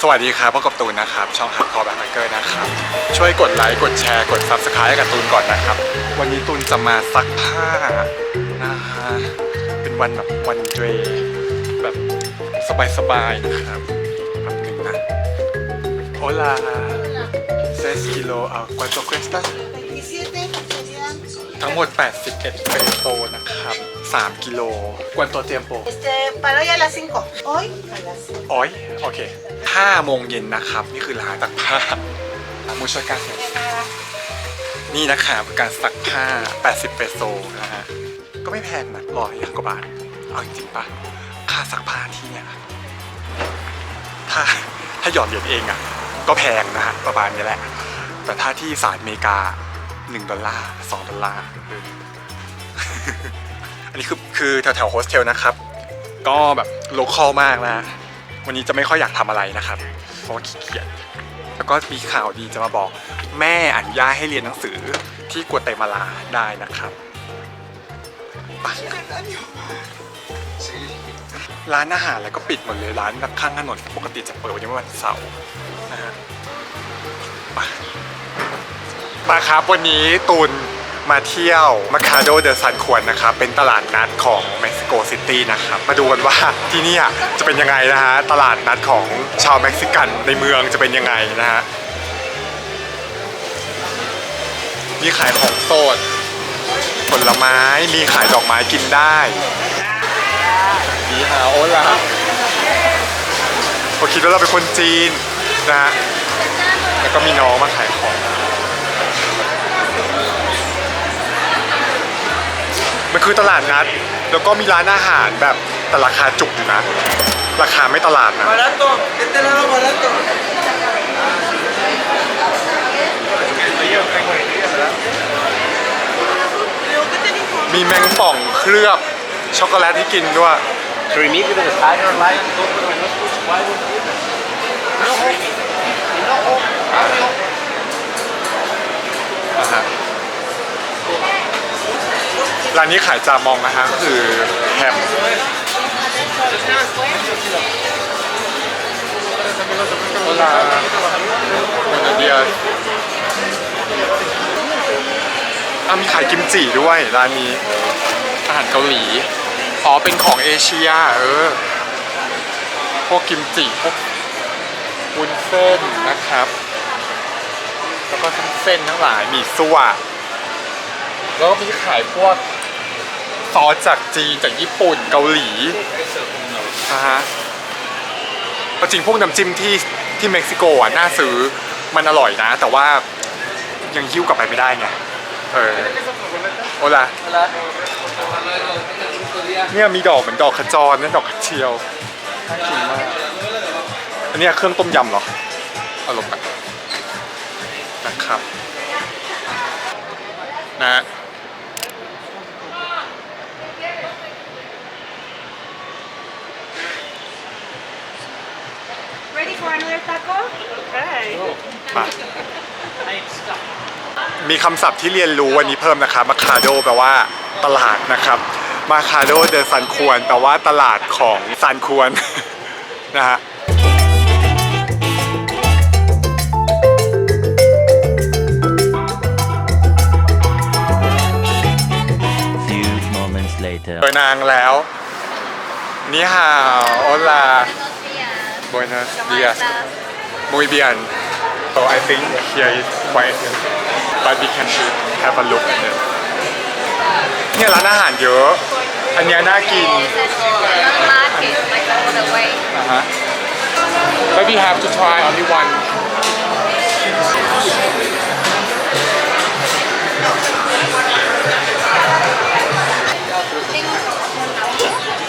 สวัสดีครับพบกับตูนนะครับ ช่องฮัทคอร์แบ็คเกอร์นะครับ ช่วยกดไลค์ กดแชร์ กด Subscribe ให้กับตูนก่อนนะครับ วันนี้ตูนจะมาซักผ้านะฮะเป็นวันแบบวันเดย์แบบสบายๆนะครับแบบหนึ่งนะ Hola 6 kilo a cuánto cuesta 27 serían ทั้งหมด 81 เปโซนะครับ 3 กิโล ¿Cuánto tiempo? este, para hoy a las 5. Hoy a las 5. อ้อยโอเค 5โมงเย็นนะครับ นี่คือร้านซักผ้ามูช่วยกันนี่นะครับการซักผ้า 80เปโซนะฮะ ก็ไม่แพงนะร้อยกว่าบาท เอาจริงๆปะค่าซักผ้าที่เนี่ยถ้าถ้าหยอดเหรียญเองอะ ก็แพงนะฮะประมาณนี้แหละ แต่ถ้าที่สหรัฐอเมริกา 1 ดอลลาร์ 2 ดอลลาร์อันนี้คือคือแถวแถวโฮสเทลนะครับ ก็แบบโลคอลมากนะ วันนี้จะไม่ค่อยอยากทำอะไรนะครับ เพราะว่าขี้เกียจแล้วก็มีข่าวดีจะมาบอกแม่อนุญาตให้เรียนหนังสือที่กัวเตมาลาได้นะครับร้านอาหารอะไรก็ปิดหมดเลยร้านแบบข้างถนนปกติจะเปิดวันนี้วันเสาร์นะฮะมาครับวันนี้ตูน มาเที่ยวมาคาโดเดอะซันควนนะครับ เป็นตลาดนัดของเม็กซิโกซิตี้นะครับ มาดูกันว่าที่นี่จะเป็นยังไงนะฮะ ตลาดนัดของชาวเม็กซิกันในเมืองจะเป็นยังไงนะฮะ มีขายของสดผลไม้ มีขายดอกไม้กินได้ดีฮาโอลาผมคิดว่าเราเป็นคนจีนนะฮะ แล้วก็มีน้องมาขายของ มันคือตลาดนัด แล้วก็มีร้านอาหารแบบแต่ราคาจุกอยู่นะ ราคาไม่ตลาดนะ Barato, este lado barato. มีแมงป่องเคลือบช็อกโกแลตให้กินด้วย To remove the tiger lion, go for the whiskers, why would you do No hope. No hope. นะฮะ ร้านนี้ขายจามองนะฮะก็คือแฮมโอลาเป็นเดียอะมีขายกิมจิด้วยร้านนี้ อาหารเกาหลี อ๋อ เป็นของเอเชียเออ พวกกิมจิพวกวุ้นเส้นนะครับ แล้วก็เส้นทั้งหลายมีซั่วแล้วก็มีขายพวก อสจากจีนจากญี่ปุ่นเกาหลีนะฮะเอาจริงพวกน้ำจิ้มที่ที่เม็กซิโกอะน่าซื้อมันอร่อยนะ แต่ว่ายังหิ้วกลับไปไม่ได้ไงเออโอลาเนี่ยมีดอกเหมือนดอกขจรนะดอกกระเจียวน่ากินมากอันนี้เครื่องต้มยำเหรออาลงไปนะครับนะฮะ Ready for another taco? Okay. มามีคำศัพท์ที่เรียนรู้วันนี้เพิ่มนะครับมาคาโดแปลว่าตลาดนะครับมาคาโดเดอซันควรแปลว่าตลาดของซันควรนะฮะ Few moments later. เจอนางแล้ว นี่ฮาวโอลา Buenos días Muy bien So I think here is quite but we can have a look at it เนี่ยร้านอาหารเยอะ อันเนี้ยน่ากิน market, like all the way. อ่าฮะ But we have to try only one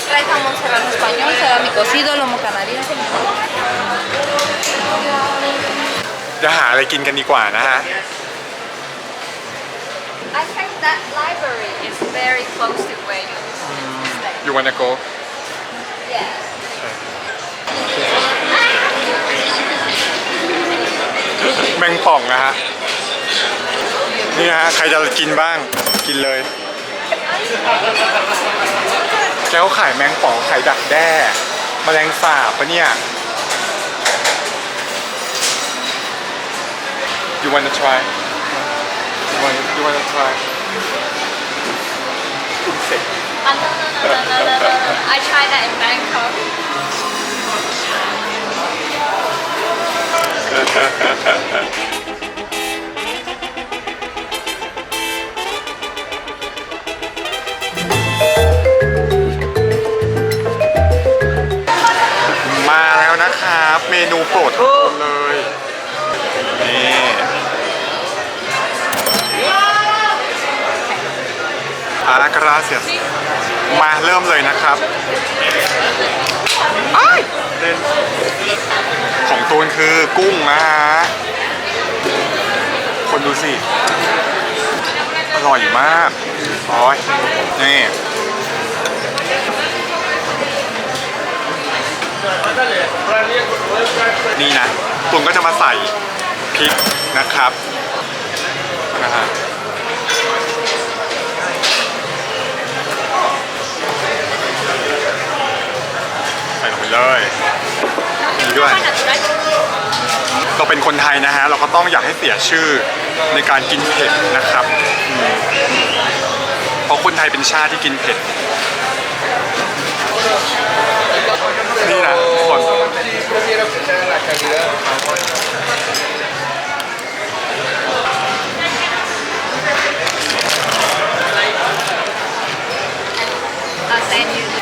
Trae jamón serrano español, salami cocido, lomo canadiense. เดี๋ยวหาอะไรกินกันดีกว่านะฮะ I think that library is very close to where you stay. You wanna go Yes. แมงป่องนะฮะ นี่ฮะ ใครจะกินบ้าง กินเลย แกเขาขายแมงป่องขายดักแด้ แมลงสาบปะเนี่ย You wanna try? You wanna, you wanna try? อุ่นเสร็จ Uh, no, no, no, no, no, no, no. I tried that in Bangkok. Thank you. มาแล้วนะครับ เมนูโปรดของ อากราเซียสมาเริ่มเลยนะครับอของตูนคือกุ้งนะฮะ คนดูสิ อร่อยมากโอ้ยนี่นี่นะตุนก็จะมาใส่พริกนะครับนะฮะ เลยนี่ด้วย เราเป็นคนไทยนะฮะ เราก็ต้องอยากให้เสียชื่อในการกินเผ็ดนะครับอืมเพราะคนไทยเป็นชาติที่กินเผ็ด นี่นะทุกคน Prefiero que sea la calidad. I'll send you. ตุนตุน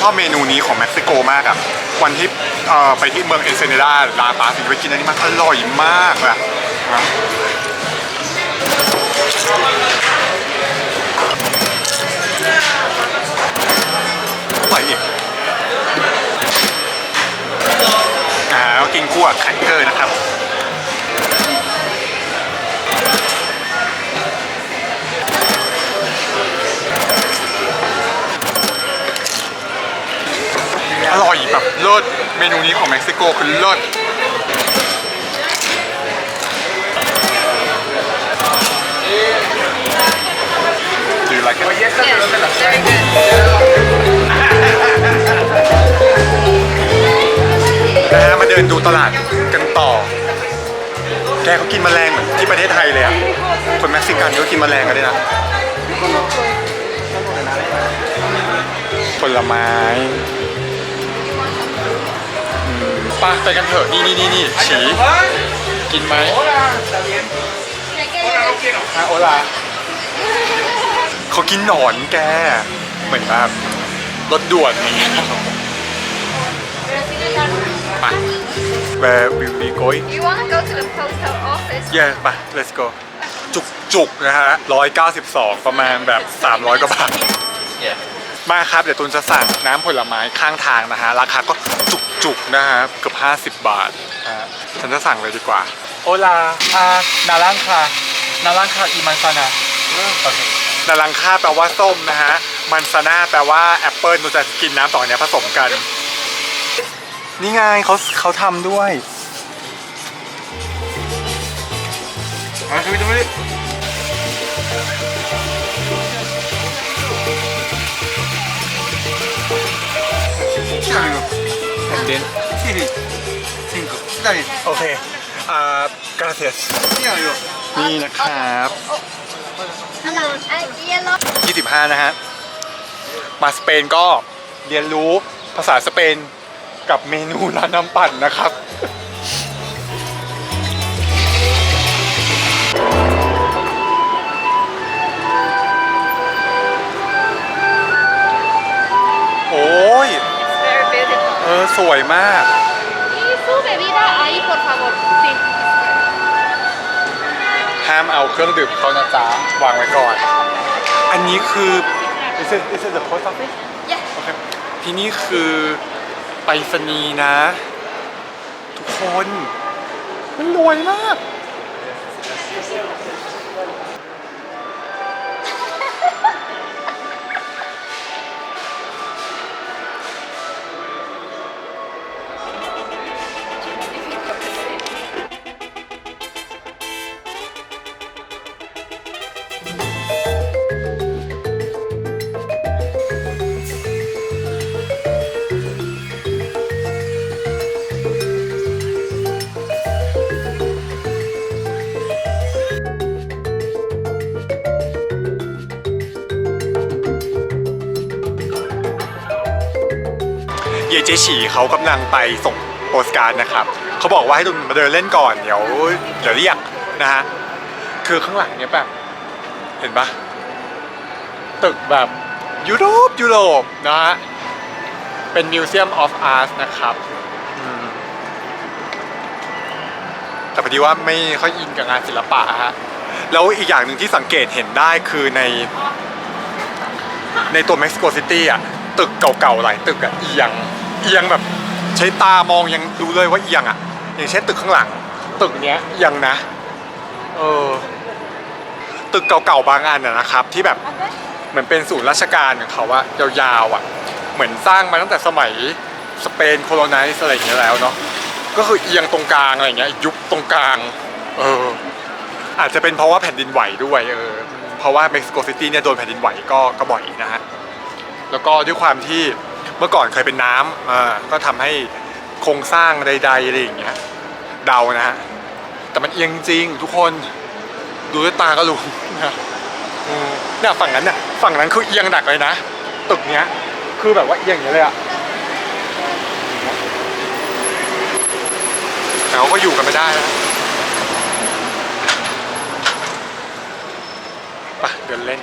ชอบเมนูนี้ของเม็กซิโกมากอะวันที่เอ่อไปที่เมืองเอเซเนดาลาปาสิไปกินอันนี้มันอร่อยมากอะนะอร่อยอีกอ่าแล้วกินคู่กับแคเกอร์นะครับ อร่อยแบบเลิศเมนูนี้ของเม็กซิโกคือเลิศดีอะไรกัน Yes, very good. นะฮะมาเดินดูตลาดกันต่อ แกเขากินแมลงเหมือนที่ประเทศไทยเลยอะคนเม็กซิกันก็กินแมลงกันด้วยนะ ผลไม้อื มไปไปกันเถอะนี่นี่นี่นี่ฉีกินไหมฮะโอลาเขากินหนอนแก เหมือนแบบรถด่วนอย่างเงี้ยไป Where will we go You want to go to the postal office? Yeah ไป let's go จุกจุกๆนะฮะ 192 ประมาณแบบ 300 กว่าบาท มาครับ เดี๋ยวตุนจะสั่งน้ำผลไม้ข้างทางนะฮะ ราคาก็จุกจุกๆนะฮะ เกือบ50 บาทนะฮะฉันจะสั่งเลยดีกว่า โอลาอานารังคานารังคาอีมันซานานารังคาแปลว่าส้มนะฮะ มันซาน่าแปลว่าแอปเปิลเราจะกินน้ำสองอันเนี้ยผสมกัน นี่ไงเขาเขาทำด้วย And then Cinco. Está bien. โอเค อ่ากราเซียส Sí, amigo. นี่นะครับ And yellow. 25 นะฮะ มาสเปนก็เรียนรู้ภาษาสเปนกับเมนูร้านน้ำปั่นนะครับ สวยมาก Y su bebida ahí, por favor. Sí. ห้ามเอาเครื่องดื่มเขานะจ๊ะวางไว้ก่อน อันนี้คือ is it is it the post office Yeah. โอเคที่นี่คือไปรษณีย์นะ ทุกคน มันรวยมาก เจฉีเขากำลังไปส่งโปสการ์ดนะครับเขาบอกว่าให้ตุนมาเดินเล่นก่อนเดี๋ยวเดี๋ยวเรียกนะฮะคือข้างหลังเนี่ยแบบเห็นปะตึกแบบยุโรปยุโรปนะฮะเป็นมิวเซียมออฟอาร์ตนะครับแต่พอดีว่าไม่ค่อยอินกับงานศิลปะฮะแล้วอีกอย่างหนึ่งที่สังเกตเห็นได้คือใน ในตัวเม็กซิโกซิตี้อะ ตึกเก่าๆหลายตึกอะเอียง เอียงแบบใช้ตามองยังดูเลยว่าเอียงอะ อย่างเช่นตึกข้างหลัง ตึกเนี้ยเอียงนะเออตึกเก่าๆบางอันนะนะครับ ที่แบบเหมือนเป็นศูนย์ราชการของเขาว่ายาวๆอะ เหมือนสร้างมาตั้งแต่สมัยสเปนโคโลไนซ์อะไรอย่างเงี้ยแล้วเนาะก็คือเอียงตรงกลางอะไรเงี้ยยุบตรงกลางเอออาจจะเป็นเพราะว่าแผ่นดินไหวด้วยเออเพราะว่าเม็กซิโกซิตี้เนี่ยโดนแผ่นดินไหวก็ก็บ่อยนะฮะแล้วก็ด้วยความที่ มื่อก่อนเคยเป็นน้ำอ่าก็ทำให้โครงสร้างใดๆอะไรอย่างเงี้ยเดานะฮะแต่มันเอียงจริงทุกคนดูด้วยตาก็รู้นะเนี่ยฝั่งนั้นเนี่ยฝั่งนั้นคือเอียงหนักเลยนะตึกเนี้ยคือแบบว่าเอียงอย่างเลยอะแต่เขาก็อยู่กันไม่ได้นะไปเดินเล่น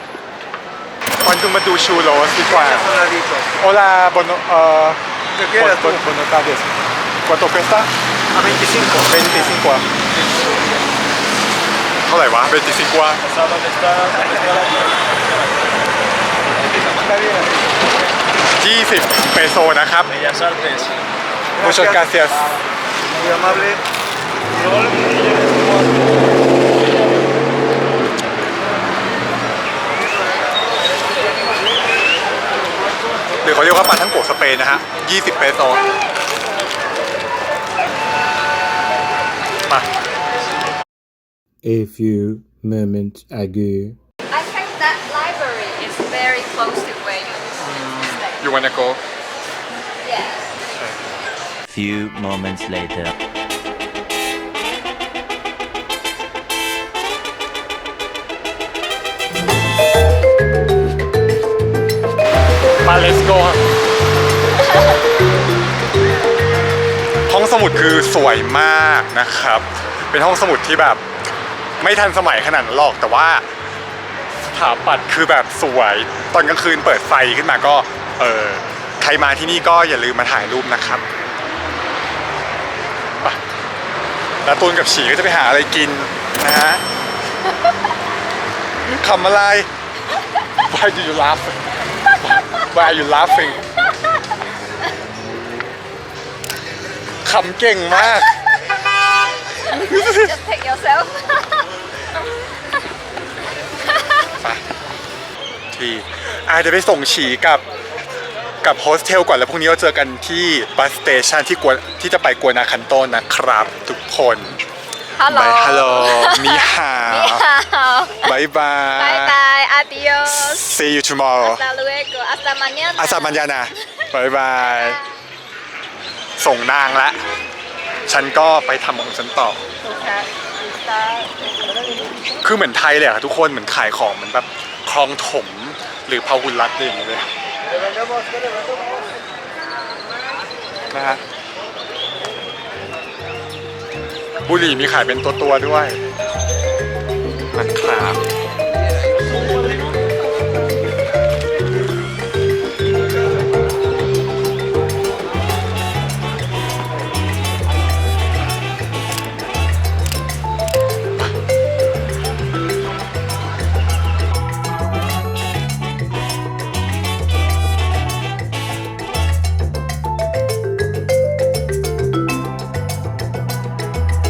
วันดูมาดูชูโรสดีกว่าโอลาบนเอ่อ ¿Qué บน quieres บ tú? นบนตาเดสกัวโตเ u สต a A 25. เป็นติซิงกัวเท่าไหร่วะเป็นติซิงกัว ¿Sabes dónde está? ¿Dónde está la Está bien. 20 เปโซนะครับ Bellas Artes. Muchas gracias Muy amable. รือเขาเรียกว่าปลาทั้งโกะสเปนนะฮะ 20 เปโซมา A few moments ago. I think that library is very close to where you stay. you wanna go Yes. Few moments later. มา let's go ครับห้องสมุดคือสวยมากนะครับ เป็นห้องสมุดที่แบบไม่ทันสมัยขนาดนั้นหรอกแต่ว่าสถาปัตย์คือแบบสวย ตอนกลางคืนเปิดไฟขึ้นมาก็เออใครมาที่นี่ก็อย่าลืมมาถ่ายรูปนะครับไปแล้วตูนกับฉีก็จะไปหาอะไรกินนะฮะคำอะไร Why do you laugh Why are you laughing ขำเก่งมาก Just pick yourself. ไปที่อาจจะเดี๋ยวไปส่งฉีกับกับโฮสเทลก่อนแล้วพรุ่งนี้เราเจอกันที่บัสสเตชันที่กัวที่จะไปกัวนาคันโตนะครับ ทุกคน Hello. บายฮัลโหลมีฮา Ciao. บายบาย Bye bye. Adios. see you tomorrow Hasta luego. Hasta mañana. อาซามันยานะบายบาย ส่งนางละ ฉันก็ไปทำของฉันต่อคือเหมือนไทยเลยอะทุกคนเหมือนขายของเหมือนแบบคลองถมหรือพาหุรัตน์อะไรอย่างเงี้ยเลยนะฮะบุหรี่มีขายเป็นตัวตัวๆด้วย